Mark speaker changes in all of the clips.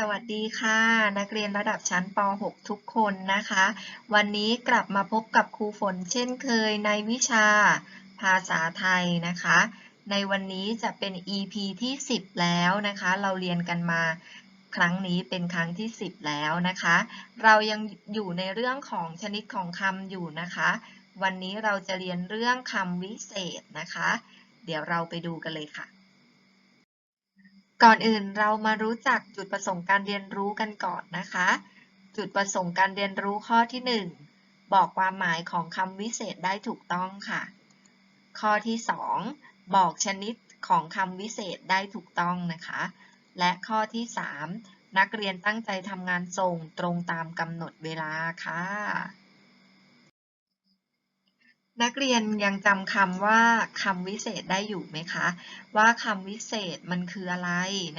Speaker 1: สวัสดีค่ะ นักเรียนระดับชั้นป .6 ทุกคนนะคะ วันนี้กลับมาพบกับครูฝนเช่นเคยในวิชาภาษาไทยนะคะ ในวันนี้จะเป็น EP ที่ 10 แล้วนะคะ เราเรียนกันมาครั้งนี้เป็นครั้งที่ 10 แล้วนะคะ เรายังอยู่ในเรื่องของชนิดของคำอยู่นะคะ วันนี้เราจะเรียนเรื่องคำวิเศษนะคะ เดี๋ยวเราไปดูกันเลยค่ะ ก่อนอื่นเรามารู้จักจุดประสงค์การเรียนรู้กันก่อนนะคะ จุดประสงค์การเรียนรู้ข้อที่ 1 บอกความหมายของคำวิเศษได้ถูกต้องค่ะ ข้อที่ 2 บอกชนิดของคำวิเศษได้ถูกต้องนะคะ และข้อที่ 3 นักเรียนตั้งใจทำงานส่งตรงตามกำหนดเวลาค่ะ นักเรียนยังจำคำว่าคำวิเศษได้อยู่ไหมคะ ว่าคำวิเศษมันคืออะไร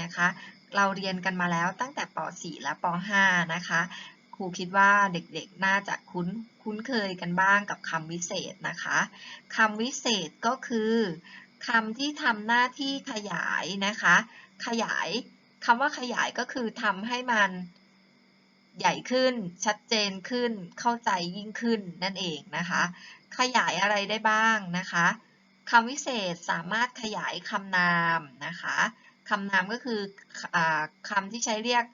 Speaker 1: นะคะ เราเรียนกันมาแล้วตั้งแต่ป .4 และป .5 นะคะครูคิดว่าเด็กๆน่าจะคุ้นคุ้นเคยกันบ้างกับคำวิเศษนะคะคำวิเศษก็คือคำที่ทำหน้าที่ขยายนะคะ ขยายคำว่าขยายก็คือทำให้มัน ใหญ่ขึ้น ชัดเจนขึ้น เข้าใจยิ่งขึ้นนั่นเองนะคะ ขยายอะไรได้บ้างนะคะคำวิเศษสามารถขยายคำนามนะคะคำนามก็คืออคำที่ใช้เรียก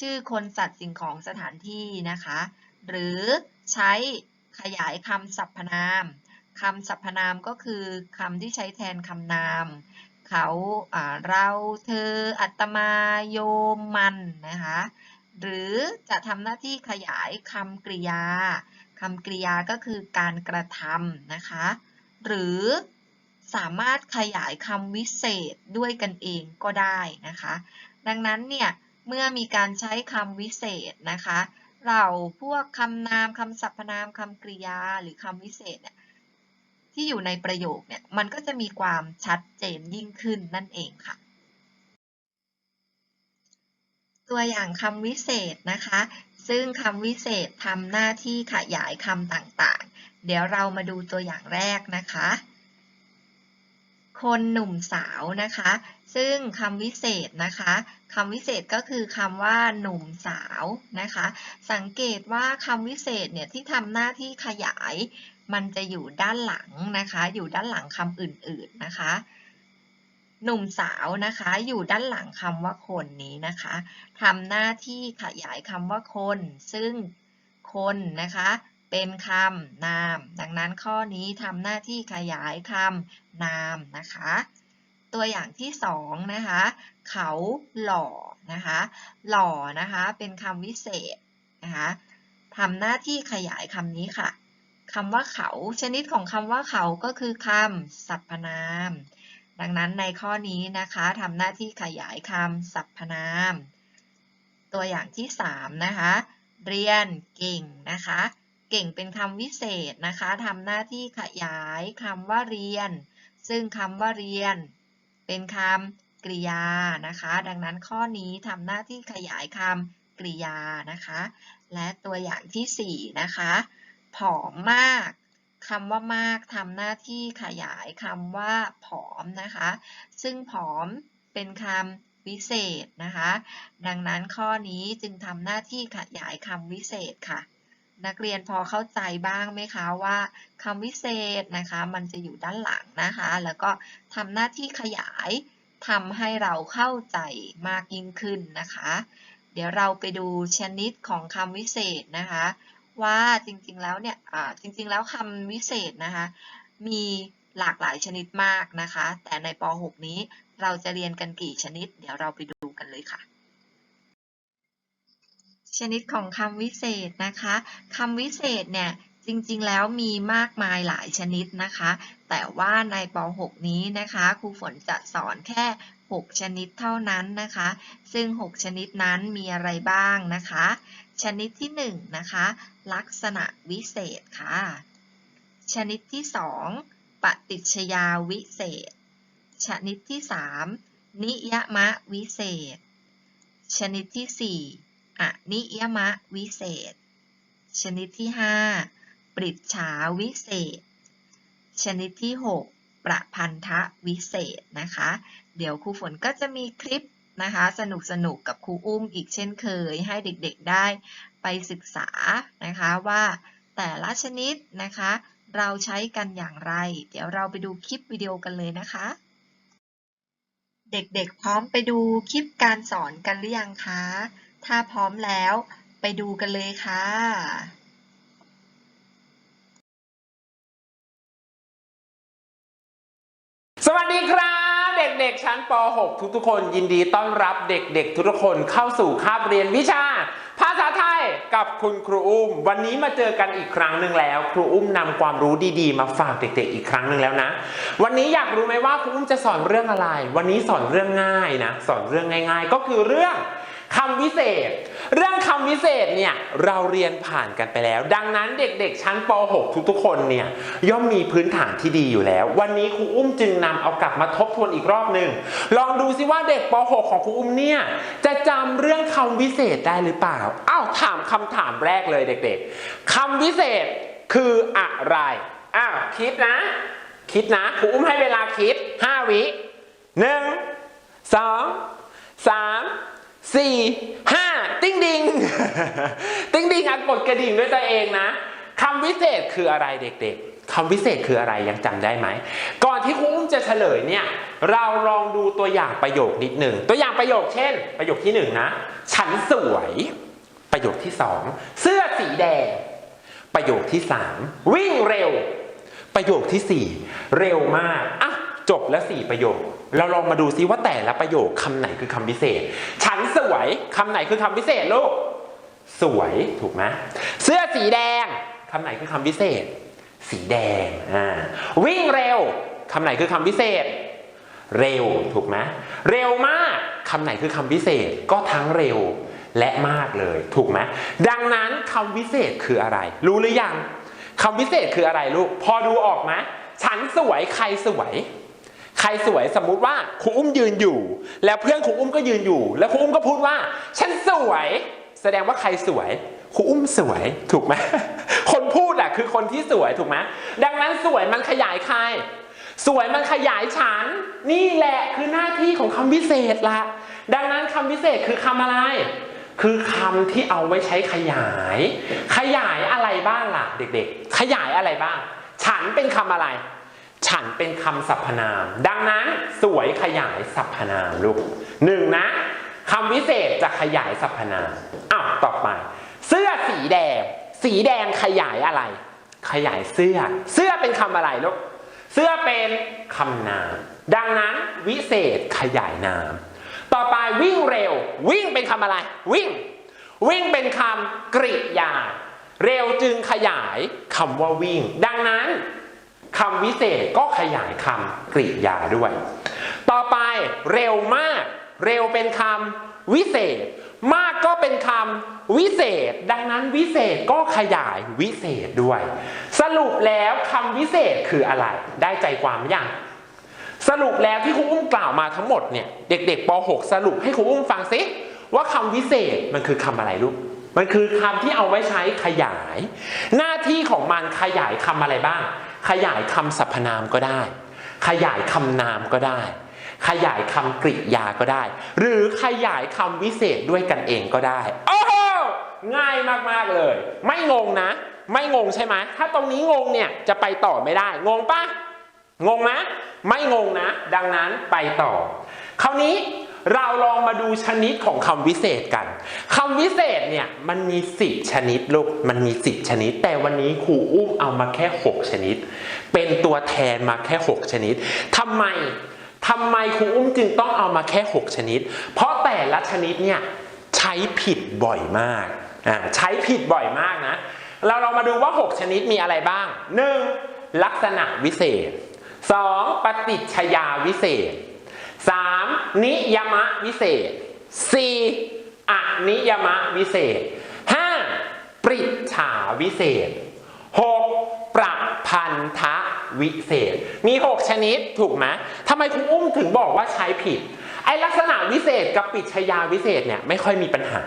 Speaker 1: ชื่อคนสัตว์สิ่งของสถานที่นะคะ หรือใช้ขยายคำสรรพนามคำสรรพนามก็คือคำที่ใช้แทนคำนาม เขาเราเธออัตมาโยมมันนะคะ หรือจะทำหน้าที่ขยายคำกริยาคำกริยาก็คือการกระทำนะคะ หรือสามารถขยายคำวิเศษด้วยกันเองก็ได้นะคะ ดังนั้นเนี่ยเมื่อมีการใช้คำวิเศษนะคะเราพวกคำนามคำสรรพนามคำกริยาหรือคำวิเศษเนี่ยที่อยู่ในประโยคเนี่ยมันก็จะมีความชัดเจนยิ่งขึ้นนั่นเองค่ะ ตัวอย่างคำวิเศษนะคะ ซึ่งคำวิเศษทำหน้าที่ขยายคำต่างๆ เดี๋ยวเรามาดูตัวอย่างแรกนะคะ คนหนุ่มสาวนะคะ ซึ่งคำวิเศษนะคะคำวิเศษก็คือคำว่าหนุ่มสาวนะคะ สังเกตว่าคำวิเศษเนี่ยที่ทำหน้าที่ขยาย มันจะอยู่ด้านหลังนะคะ อยู่ด้านหลังคำอื่นๆนะคะ หนุ่มสาวนะคะ อยู่ด้านหลังคำว่าคนนี้นะคะทำหน้าที่ขยายคำว่าคน ซึ่งคนนะคะ เป็นคำนาม ดังนั้นข้อนี้ทำหน้าที่ขยายคำนามนะคะ ตัวอย่างที่สองนะคะ เขาหล่อนะคะ หล่อนะคะ เป็นคำวิเศษนะคะทำหน้าที่ขยายคำนี้ค่ะคำว่าเขา ชนิดของคำว่าเขาก็คือคำสรรพนาม ดังนั้นในข้อนี้นะคะทำหน้าที่ขยายคำสรรพนาม ตัวอย่างที่ 3 นะคะ เรียนเก่งนะคะ เก่งเป็นคำวิเศษนะคะทำหน้าที่ขยายคำว่าเรียน ซึ่งคำว่าเรียน เป็นคำกริยานะคะ ดังนั้นข้อนี้ทำหน้าที่ขยายคำกริยานะคะ และตัวอย่างที่ 4 นะคะ ผอมมาก คำว่ามากทำหน้าที่ขยายคำว่าผอมนะคะ ซึ่งผอมเป็นคำวิเศษนะคะ ดังนั้นข้อนี้จึงทำหน้าที่ขยายคำวิเศษค่ะ นักเรียนพอเข้าใจบ้างไหมคะว่าคำวิเศษนะคะ มันจะอยู่ด้านหลังนะคะ แล้วก็ทำหน้าที่ขยายทำให้เราเข้าใจมากยิ่งขึ้นนะคะ เดี๋ยวเราไปดูชนิดของคำวิเศษนะคะ ว่าจริงๆแล้วเนี่ยจริงๆแล้วคำวิเศษนะคะมีหลากหลายชนิดมากนะคะ แต่ในป .6 นี้เราจะเรียนกันกี่ชนิด เดี๋ยวเราไปดูกันเลยค่ะ ชนิดของคำวิเศษนะคะคำวิเศษเนี่ยจริงๆแล้วมีมากมายหลายชนิดนะคะ แต่ว่าในป .6 นี้นะคะครูฝนจะสอนแค่ 6 ชนิดเท่านั้นนะคะ ซึ่ง 6 ชนิดนั้นมีอะไรบ้างนะคะ ชนิดที่1นะคะลักษณะวิเศษค่ะ ชนิดที่ 2 ปฏิชยาวิเศษ ชนิดที่ 3 นิยมะวิเศษ ชนิดที่ 4อนิยมะวิเศษ ชนิดที่ 5 ปริชาวิเศษ ชนิดที่ 6 ประพันธวิเศษนะคะ เดี๋ยวครูฝนก็จะมีคลิป นะคะ สนุกสนุกกับครูอุ้มอีกเช่นเคย ให้เด็กๆได้ไปศึกษานะคะว่าแต่ละชนิดนะคะ เราใช้กันอย่างไร เดี๋ยวเราไปดูคลิปวิดีโอกันเลยนะคะ เด็กๆพร้อมไปดูคลิปการสอนกันหรือยังคะ ถ้าพร้อมแล้วไปดูกันเลยค่ะ
Speaker 2: สวัสดีครับ ด็กๆ ชั้นป .6 ทุกๆ คนยินดีต้อนรับเด็กๆ ทุกๆ คนเข้าสู่คาบเรียนวิชา ภาษาไทยกับคุณครูอุ้ม วันนี้มาเจอกันอีกครั้งหนึ่งแล้ว ครูอุ้มนำความรู้ดีๆ มาฝากเด็กๆ อีกครั้งหนึ่งแล้วนะ วันนี้อยากรู้ไหมว่าครูอุ้มจะสอนเรื่องอะไร วันนี้สอนเรื่องง่ายนะ สอนเรื่องง่าย ๆ ก็คือเรื่อง คำวิเศษ เรื่องคำวิเศษเนี่ยเราเรียนผ่านกันไปแล้ว ดังนั้นเด็กๆ ชั้นป .6 ทุกๆ คนเนี่ยย่อมมีพื้นฐานที่ดีอยู่แล้ว วันนี้ครูอุ้มจึงนำเอากลับมาทบทวนอีกรอบหนึ่งลองดูซิว่าเด็กป .6 ของครูอุ้มเนี่ยจะจำเรื่องคำวิเศษได้หรือเปล่าอ้าวถามคำถามแรกเลยเด็กๆคำวิเศษคืออะไรอ้าวคิดนะ คิดนะครูอุ้มให้เวลาคิด 5 วิหนึ่งสองสาม สี่ห้าติ้งดิง ติ้งดิงอะกดกระดิ่งด้วยตัวเองนะคำวิเศษคืออะไรเด็กๆคำวิเศษคืออะไรยังจำได้ไหม ก่อนที่ครูอุ้มจะเฉลยเนี่ย เราลองดูตัวอย่างประโยคนิดหนึ่ง ตัวอย่างประโยคเช่น ประโยคที่หนึ่งนะ ฉันสวย ประโยคที่สองเสื้อสีแดง ประโยคที่สามวิ่งเร็ว ประโยคที่สี่เร็วมากอะ จบแล้วสี่ประโยค เราลองมาดูซิว่าแต่ละประโยคคำไหนคือคำพิเศษ ฉันสวยคำไหนคือคำพิเศษลูก สวยถูกไหมเสื้อสีแดงคำไหนคือคำพิเศษ สีแดงอ่าวิ่งเร็วคำไหนคือคำพิเศษ เร็วถูกไหมเร็วมากคำไหนคือคำพิเศษก็ทั้งเร็วและมากเลยถูกไหมดังนั้นคำวิเศษคืออะไร รู้หรือยังคำวิเศษคืออะไรลูก พอดูออกไหมฉันสวยใครสวย ใครสวยสมมุติว่าครูอุ้มยืนอยู่ แล้วเพื่อนครูอุ้มก็ยืนอยู่ แล้วครูอุ้มก็พูดว่า ฉันสวย แสดงว่าใครสวยครูอุ้มสวยถูกไหมคนพูดอะคือคนที่สวยถูกไหมดังนั้นสวยมันขยายใคร สวยมันขยายฉัน นี่แหละคือหน้าที่ของคำวิเศษละดังนั้นคำวิเศษคือคำอะไร คือคำที่เอาไว้ใช้ขยาย ขยายอะไรบ้างล่ะ เด็กๆ ขยายอะไรบ้าง ฉันเป็นคำอะไร ฉันเป็นคำสรรพนาม ดังนั้นสวยขยายสรรพนามลูกหนึ่งนะคำวิเศษจะขยายสรรพนามอ้าวต่อไป เสื้อสีแดง สีแดงขยายอะไร ขยายเสื้อ เสื้อเป็นคำอะไรลูกเสื้อเป็นคำนาม ดังนั้นวิเศษขยายนาม ต่อไปวิ่งเร็ว วิ่งเป็นคำอะไร วิ่ง วิ่งเป็นคำกริยา เร็วจึงขยายคำว่าวิ่ง ดังนั้น คำวิเศษก็ขยายคำกริยาด้วย ต่อไปเร็วมาก เร็วเป็นคำวิเศษ มากก็เป็นคำวิเศษ ดังนั้นวิเศษก็ขยายวิเศษด้วย สรุปแล้วคำวิเศษคืออะไร ได้ใจความหรือยังสรุปแล้วที่ครูอุ้มกล่าวมาทั้งหมดเนี่ยเด็กๆป .6 สรุปให้ครูอุ้มฟังซิว่าคำวิเศษมันคือคำอะไรลูกมันคือคำที่เอาไว้ใช้ขยาย หน้าที่ของมันขยายคำอะไรบ้าง ขยายคำสรรพนามก็ได้ ขยายคำนามก็ได้ ขยายคำกริยาก็ได้ หรือขยายคำวิเศษด้วยกันเองก็ได้โอ้โหง่ายมากๆเลย ไม่งงนะ ไม่งงใช่ไหมถ้าตรงนี้งงเนี่ยจะไปต่อไม่ได้ งงปะงงไหมไม่งงนะ ดังนั้นไปต่อ คราวนี้ เราลองมาดูชนิดของคำวิเศษกันคำวิเศษเนี่ยมันมี 10 ชนิดลูกมันมี 10 ชนิด แต่วันนี้ครูอุ้มเอามาแค่ 6 ชนิด เป็นตัวแทนมาแค่ 6 ชนิดทำไมทำไมครูอุ้มจึงต้องเอามาแค่ 6 ชนิด เพราะแต่ละชนิดเนี่ยใช้ผิดบ่อยมากอ่าใช้ผิดบ่อยมากนะ เราเรามาดูว่า 6 ชนิดมีอะไรบ้าง 1. ลักษณะวิเศษ 2. ปฏิจชยาวิเศษ 3. นิยมะวิเศษ 4. อนิยมะวิเศษ 5. ปริฉาวิเศษ 6. ประพันธะวิเศษ มี 6 ชนิดถูกไหมทำไมคุณอุ้มถึงบอกว่าใช้ผิด ไอลักษณะวิเศษกับปริชยาวิเศษเนี่ยไม่ค่อยมีปัญหา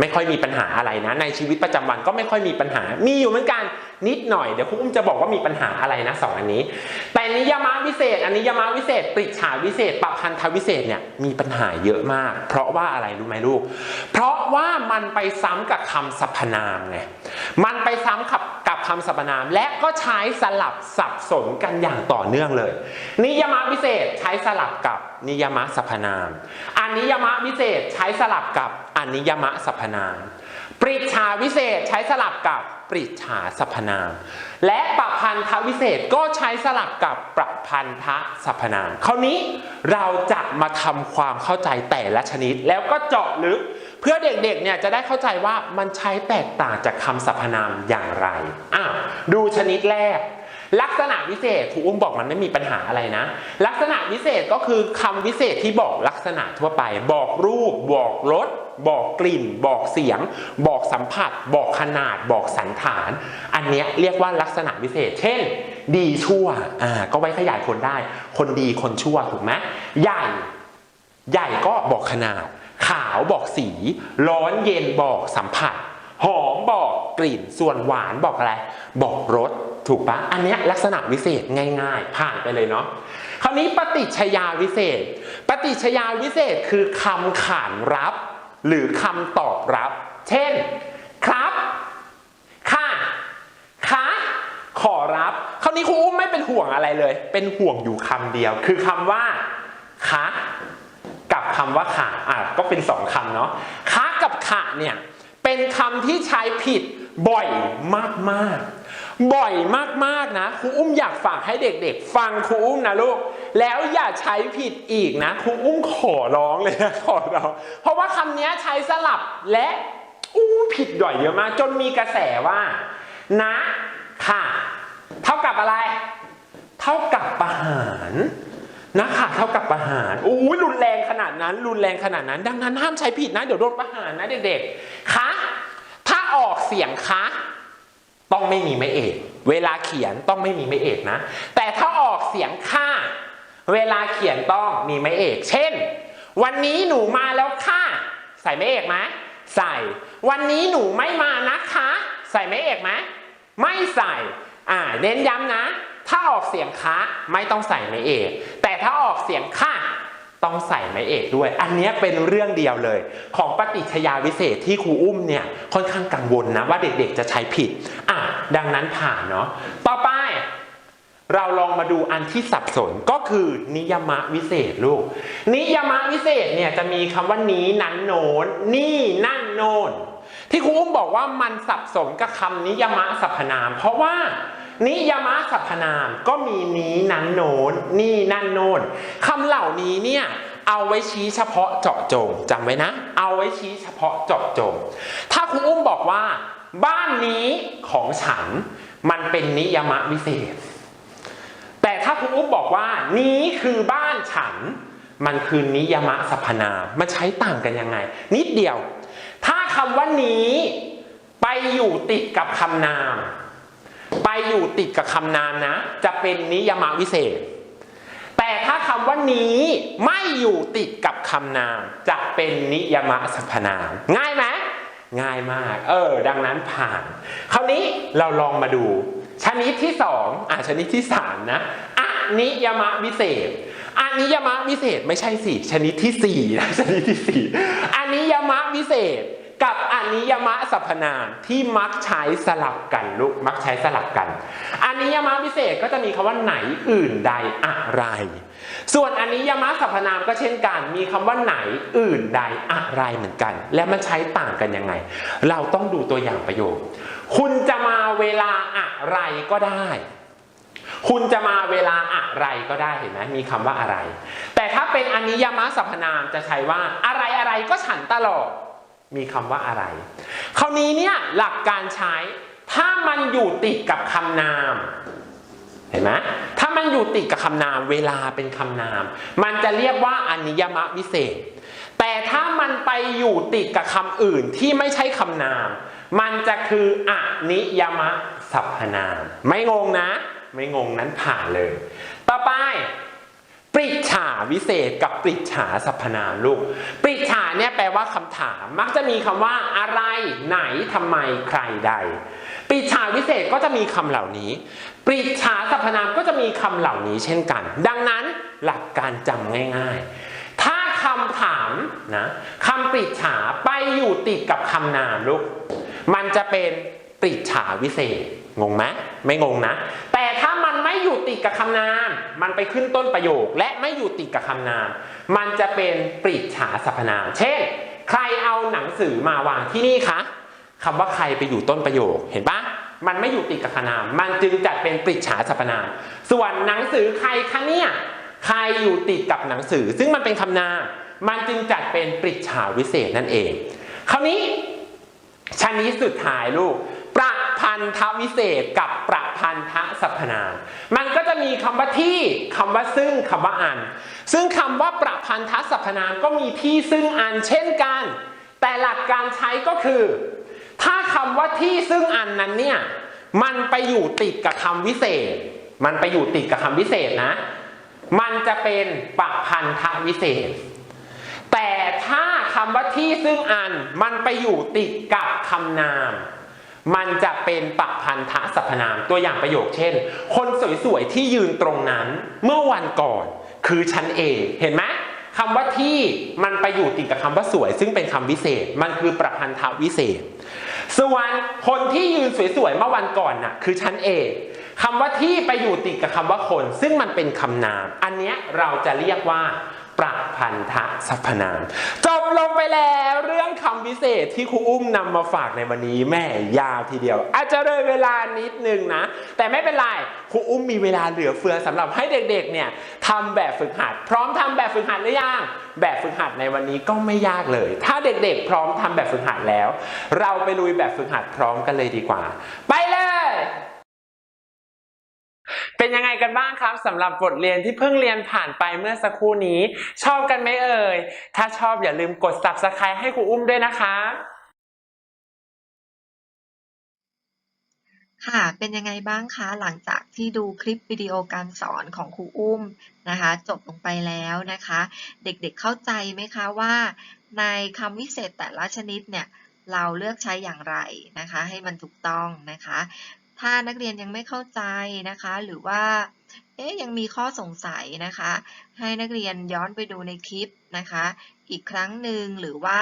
Speaker 2: ไม่ค่อยมีปัญหาอะไรนะ ในชีวิตประจำวันก็ไม่ค่อยมีปัญหา มีอยู่เหมือนกันนิดหน่อยเดี๋ยวครูอุ้มจะบอกว่ามีปัญหาอะไรนะสองอันนี้ แต่นิยามวิเศษ อันนิยามวิเศษปริฉาวิเศษปพันธวิเศษเนี่ยมีปัญหาเยอะมาก เพราะว่าอะไรรู้ไหมลูก เพราะว่ามันไปซ้ำกับคำสรรพนามไงมันไปซ้ำกับกับคำสรรพนาม และก็ใช้สลับสับสนกันอย่างต่อเนื่องเลย นิยามวิเศษใช้สลับกับนิยามสรรพนาม อันนิยามวิเศษใช้สลับกับอันนิยมสรรพนาม ปริจฉาวิเศษใช้สลับกับปริจฉาสรรพนาม และประพันธวิเศษก็ใช้สลับกับประพันธสรรพนามคราวนี้เราจะมาทำความเข้าใจแต่ละชนิด แล้วก็เจาะลึก เพื่อเด็กๆเนี่ยจะได้เข้าใจว่ามันใช้แตกต่างจากคำสรรพนามอย่างไรอ้าวดูชนิดแรกลักษณะวิเศษครูอุ้มบอกมันไม่มีปัญหาอะไรนะ ลักษณะวิเศษก็คือคำวิเศษที่บอกลักษณะทั่วไป บอกรูป บอกรส บอกกลิ่น บอกเสียง บอกสัมผัส บอกขนาด บอกสันฐาน อันเนี้ยเรียกว่าลักษณะวิเศษ เช่น ดีชั่วอ่าก็ไว้ขยายคนได้ คนดีคนชั่วถูกไหมใหญ่ ใหญ่ก็บอกขนาด ขาวบอกสี ร้อนเย็นบอกสัมผัส หอมบอกกลิ่น ส่วนหวานบอกอะไร บอกรสถูกปะอันนี้ลักษณะวิเศษง่าย ๆ ผ่านไปเลยเนาะคราวนี้ปฏิชญาวิเศษ ปฏิชญาวิเศษคือคำขานรับ หรือคำตอบรับ เช่น ครับ ค่ะคะขอรับคราวนี้ครูอุ้มไม่เป็นห่วงอะไรเลย เป็นห่วงอยู่คำเดียว คือคำว่า คะกับคำว่าค่ะอะก็เป็นสองคำเนาะคะกับค่ะเนี่ยเป็นคำที่ใช้ผิดบ่อยมากๆ บ่อยมากๆนะครูอุ้มอยากฝากให้เด็กๆ ฟังครูอุ้มนะลูก แล้วอย่าใช้ผิดอีกนะครูอุ้มขอร้องเลยนะขอร้องเพราะว่าคำนี้ใช้สลับและอู้ผิดบ่อยเยอะมาก จนมีกระแสว่า นะ ค่ะ เท่ากับอะไร เท่ากับประหารนะค่ะเท่ากับประหารโอ้ยรุนแรงขนาดนั้น รุนแรงขนาดนั้น ดังนั้นห้ามใช้ผิดนะ เดี๋ยวโดนประหารนะเด็กๆคะถ้าออกเสียงคะต้องไม่มีไม่เอก เวลาเขียนต้องไม่มีไม่เอกนะ แต่ถ้าออกเสียงค่า เวลาเขียนต้องมีไม่เอก เช่น วันนี้หนูมาแล้วค่ะ ใส่ไม่เอกไหมใส่ วันนี้หนูไม่มานะคะ ใส่ไม่เอกไหมไม่ใส่ อ่า เน้นย้ำนะ ถ้าออกเสียงคะไม่ต้องใส่ไม่เอก แต่ถ้าออกเสียงค่ะต้องใส่ไม้เอกด้วย อันนี้เป็นเรื่องเดียวเลย ของปฏิชญาวิเศษที่ครูอุ้มเนี่ยค่อนข้างกังวลนะว่าเด็กๆจะใช้ผิด อะ ดังนั้นผ่านเนาะ ต่อไป เราลองมาดูอันที่สับสนก็คือนิยมะวิเศษลูก นิยมะวิเศษเนี่ยจะมีคำว่านี้นั้นโน้นนี่นั่นโน้นที่ครูอุ้มบอกว่ามันสับสนกับคำนิยมะสรรพนาม เพราะว่านิยมะสรรพนามก็มีนี้นั้นโน้นนี่นั่นโน้นคำเหล่านี้เนี่ยเอาไว้ชี้เฉพาะเจาะจงจำไว้นะ เอาไว้ชี้เฉพาะเจาะจง ถ้าครูอุ้มบอกว่า บ้านนี้ของฉันมันเป็นนิยมะวิเศษ แต่ถ้าครูอุ๊บบอกว่า นี้คือบ้านฉัน มันคือนิยมะสรรพนามมันใช้ต่างกันยังไง นิดเดียว ถ้าคำว่านี้ไปอยู่ติดกับคำนาม ไปอยู่ติดกับคำนามนะ จะเป็นนิยมะวิเศษ แต่ถ้าคำว่านี้ไม่อยู่ติดกับคำนาม จะเป็นนิยมะสรรพนาม ง่ายไหมง่ายมาก เออ ดังนั้นผ่าน คราวนี้เราลองมาดู ชนิดที่สองอะชนิดที่สามนะอนิยมะวิเศษอนิยมะวิเศษไม่ใช่สิชนิดที่สี่นะชนิดที่สี่อนิยมะวิเศษกับอนิยมะสรรพนามที่มักใช้สลับกันลูกมักใช้สลับกันอนิยมะวิเศษก็จะมีคำว่าไหนอื่นใดอะไร ส่วนอนิยมะสรรพนามก็เช่นกัน มีคำว่าไหนอื่นใดอะไรเหมือนกัน และมันใช้ต่างกันยังไง เราต้องดูตัวอย่างประโยค คุณจะมาเวลาอะไรก็ได้ คุณจะมาเวลาอะไรก็ได้เห็นไหมมีคำว่าอะไร แต่ถ้าเป็นอนิยมสรรพนามจะใช้ว่าอะไรอะไรก็ฉันตลอด มีคำว่าอะไร คราวนี้เนี่ยหลักการใช้ถ้ามันอยู่ติดกับคำนาม เห็นไหมถ้ามันอยู่ติดกับคำนามเวลาเป็นคำนาม มันจะเรียกว่าอนิยมวิเศษ แต่ถ้ามันไปอยู่ติดกับคำอื่นที่ไม่ใช่คำนาม มันจะคืออนิยมะสรรพนาม ไม่งงนะ ไม่งงนั้นผ่านเลย ต่อไปปริฉาวิเศษกับปริฉาสรรพนามลูก ปริฉาเนี่ยแปลว่าคำถาม มักจะมีคำว่าอะไร ไหนทำไมใครใด ปริฉาวิเศษก็จะมีคำเหล่านี้ ปริฉาสรรพนามก็จะมีคำเหล่านี้เช่นกัน ดังนั้นหลักการจำง่ายๆ ถ้าคำถามนะคำปริฉาไปอยู่ติดกับคำนามลูก มันจะเป็นปริฉาวิเศษ งงไหมไม่งงนะ แต่ถ้ามันไม่อยู่ติดกับคำนาม มันไปขึ้นต้นประโยค และไม่อยู่ติดกับคำนาม มันจะเป็นปริฉาสรรพนาม เช่น ใครเอาหนังสือมาวางที่นี่คะคำว่าใครไปอยู่ต้นประโยค เห็นปะมันไม่อยู่ติดกับคำนาม มันจึงจัดเป็นปริฉาสรรพนาม ส่วนหนังสือใครคะเนี่ยใครอยู่ติดกับหนังสือ ซึ่งมันเป็นคำนาม มันจึงจัดเป็นปริฉาวิเศษนั่นเอง คราวนี้ ชนนี้สุดท้ายลูก ประพันธวิเศษกับประพันธสรรพนาม มันก็จะมีคำว่าที่คำว่าซึ่งคำว่าอัน ซึ่งคำว่าประพันธสรรพนามก็มีที่ซึ่งอันเช่นกัน แต่หลักการใช้ก็คือ ถ้าคำว่าที่ซึ่งอันนั้นเนี่ย มันไปอยู่ติดกับคำวิเศษ มันไปอยู่ติดกับคำวิเศษนะ มันจะเป็นประพันธวิเศษ แต่ถ้า คำว่าที่ซึ่งอันมันไปอยู่ติดกับคำนาม มันจะเป็นปัพันธสรรพนามตัวอย่างประโยคเช่น คนสวยๆที่ยืนตรงนั้นเมื่อวันก่อน คือฉันเองเห็นไหมคำว่าที่มันไปอยู่ติดกับคำว่าสวย ซึ่งเป็นคำวิเศษ มันคือประพันธวิเศษ ส่วนคนที่ยืนสวยๆเมื่อวันก่อนน่ะคือฉันเองคำว่าที่ไปอยู่ติดกับคำว่าคน ซึ่งมันเป็นคำนาม อันเนี้ยเราจะเรียกว่า ประพันธสรรพนาม จบลงไปแล้วเรื่องคำพิเศษที่ครูอุ้มนำมาฝากในวันนี้แม่ยาวทีเดียว อาจจะเลยเวลานิดนึงนะ แต่ไม่เป็นไรครูอุ้มมีเวลาเหลือเฟือสำหรับให้เด็กๆเนี่ยทำแบบฝึกหัด พร้อมทำแบบฝึกหัดหรือยังแบบฝึกหัดในวันนี้ก็ไม่ยากเลย ถ้าเด็กๆ พร้อมทำแบบฝึกหัดแล้ว เราไปลุยแบบฝึกหัดพร้อมกันเลยดีกว่า ไปเลย เป็นยังไงกันบ้างครับสำหรับบทเรียนที่เพิ่งเรียนผ่านไปเมื่อสักครู่นี้ ชอบกันไหมเอ่ย ถ้าชอบอย่าลืมกด subscribe ให้ครูอุ้มด้วยนะครับ
Speaker 1: ค่ะ เป็นยังไงบ้างคะหลังจากที่ดูคลิปวิดีโอการสอนของครูอุ้มนะคะ จบลงไปแล้วนะคะ เด็กๆเข้าใจไหมคะว่า ในคำวิเศษแต่ละชนิดเนี่ยเราเลือกใช้อย่างไรนะคะ ให้มันถูกต้องนะคะ ถ้านักเรียนยังไม่เข้าใจนะคะ หรือว่าเอ๊ะยังมีข้อสงสัยนะคะ ให้นักเรียนย้อนไปดูในคลิปนะคะ อีกครั้งหนึ่งหรือว่า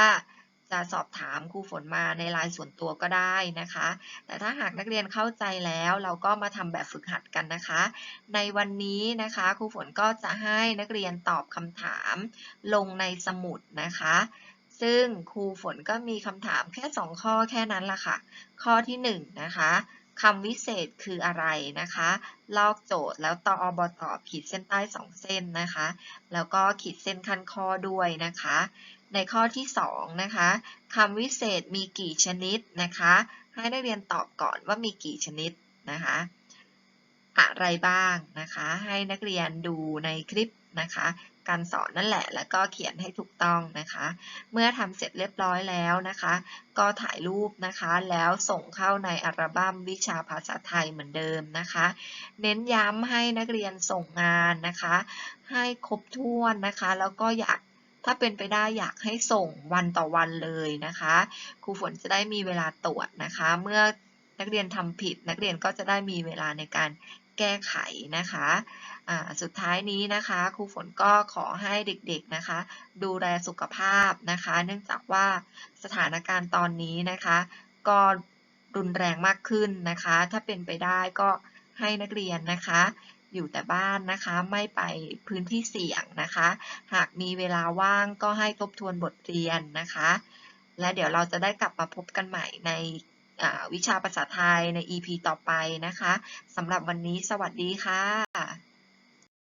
Speaker 1: จะสอบถามครูฝนมาในไลน์ส่วนตัวก็ได้นะคะ แต่ถ้าหากนักเรียนเข้าใจแล้วเราก็มาทำแบบฝึกหัดกันนะคะ ในวันนี้นะคะครูฝนก็จะให้นักเรียนตอบคำถามลงในสมุดนะคะ ซึ่งครูฝนก็มีคำถามแค่ 2 ข้อแค่นั้นละค่ะ ข้อที่1นะคะ คำวิเศษคืออะไรนะคะ ลอกโจทย์แล้วตออบตอขีดเส้นใต้2เส้นนะคะ แล้วก็ขีดเส้นคันข้อด้วยนะคะ ในข้อที่2นะคะคำวิเศษมีกี่ชนิดนะคะ ให้นักเรียนตอบก่อนว่ามีกี่ชนิดนะคะ อะไรบ้างนะคะ ให้นักเรียนดูในคลิปนะคะ การสอนนั่นแหละ แล้วก็เขียนให้ถูกต้องนะคะ เมื่อทำเสร็จเรียบร้อยแล้วนะคะ ก็ถ่ายรูปนะคะ แล้วส่งเข้าในอัลบั้มวิชาภาษาไทยเหมือนเดิมนะคะ เน้นย้ำให้นักเรียนส่งงานนะคะ ให้ครบถ้วนนะคะ แล้วก็อยากถ้าเป็นไปได้อยากให้ส่งวันต่อวันเลยนะคะ ครูฝนจะได้มีเวลาตรวจนะคะ เมื่อนักเรียนทำผิด นักเรียนก็จะได้มีเวลาในการแก้ไขนะคะ สุดท้ายนี้นะคะครูฝนก็ขอให้เด็กๆนะคะ ดูแลสุขภาพนะคะ เนื่องจากว่าสถานการณ์ตอนนี้นะคะ ก็รุนแรงมากขึ้นนะคะ ถ้าเป็นไปได้ก็ให้นักเรียนนะคะ อยู่แต่บ้านนะคะไม่ไปพื้นที่เสี่ยงนะคะ หากมีเวลาว่างก็ให้ทบทวนบทเรียนนะคะ และเดี๋ยวเราจะได้กลับมาพบกันใหม่ในวิชาภาษาไทยใน EP ต่อไปนะคะสำหรับวันนี้สวัสดีค่ะ